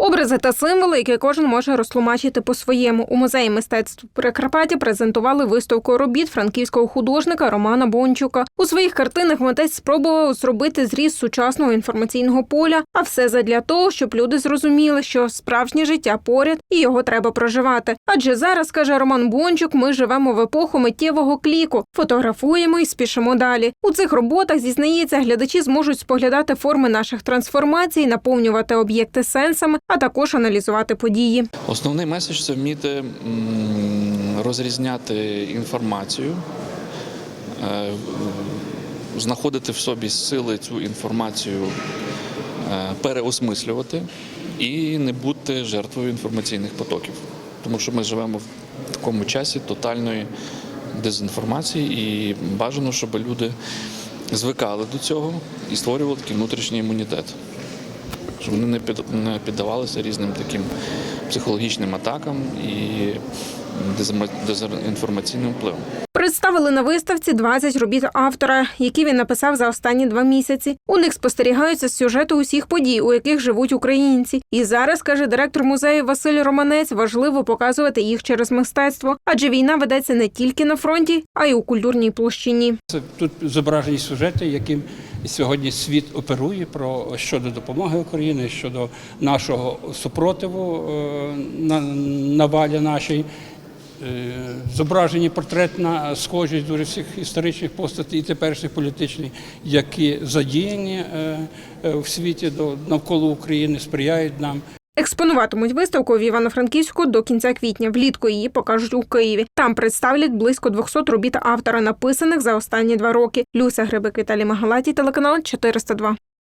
Образи та символи, які кожен може розтлумачити по-своєму. У музеї мистецтв Прикарпаття презентували виставку робіт франківського художника Романа Бончука. У своїх картинах митець спробував зробити зріз сучасного інформаційного поля, а все задля того, щоб люди зрозуміли, що справжнє життя поряд і його треба проживати. Адже зараз, каже Роман Бончук, ми живемо в епоху миттєвого кліку, фотографуємо і спішимо далі. У цих роботах зізнається, глядачі зможуть споглядати форми наших трансформацій, наповнювати об'єкти сенсами, а також аналізувати події. Основний меседж це вміти розрізняти інформацію, е, знаходити в собі сили цю інформацію, е, переосмислювати і не бути жертвою інформаційних потоків. Тому що ми живемо в такому часі тотальної дезінформації, і бажано, щоб люди звикали до цього і створювали такий внутрішній імунітет щоб вони не під- піддавалися різним таким психологічним атакам і дезінформаційним впливам. Представили на виставці 20 робіт автора, які він написав за останні два місяці. У них спостерігаються сюжети усіх подій, у яких живуть українці. І зараз, каже директор музею Василь Романець, важливо показувати їх через мистецтво, адже війна ведеться не тільки на фронті, а й у культурній площині. Це тут зображені сюжети, яким сьогодні світ оперує про щодо допомоги Україні, щодо нашого супротиву е, на навалі нашій. Е, Зображені портретна схожість дуже всіх історичних постатей і теперішніх політичних, які задіяні е, е, в світі навколо України, сприяють нам. Експонуватимуть виставку в Івано-Франківську до кінця квітня. Влітку її покажуть у Києві. Там представлять близько 200 робіт автора, написаних за останні два роки. Люся Грибик, Віталій Магалатій, телеканал 402.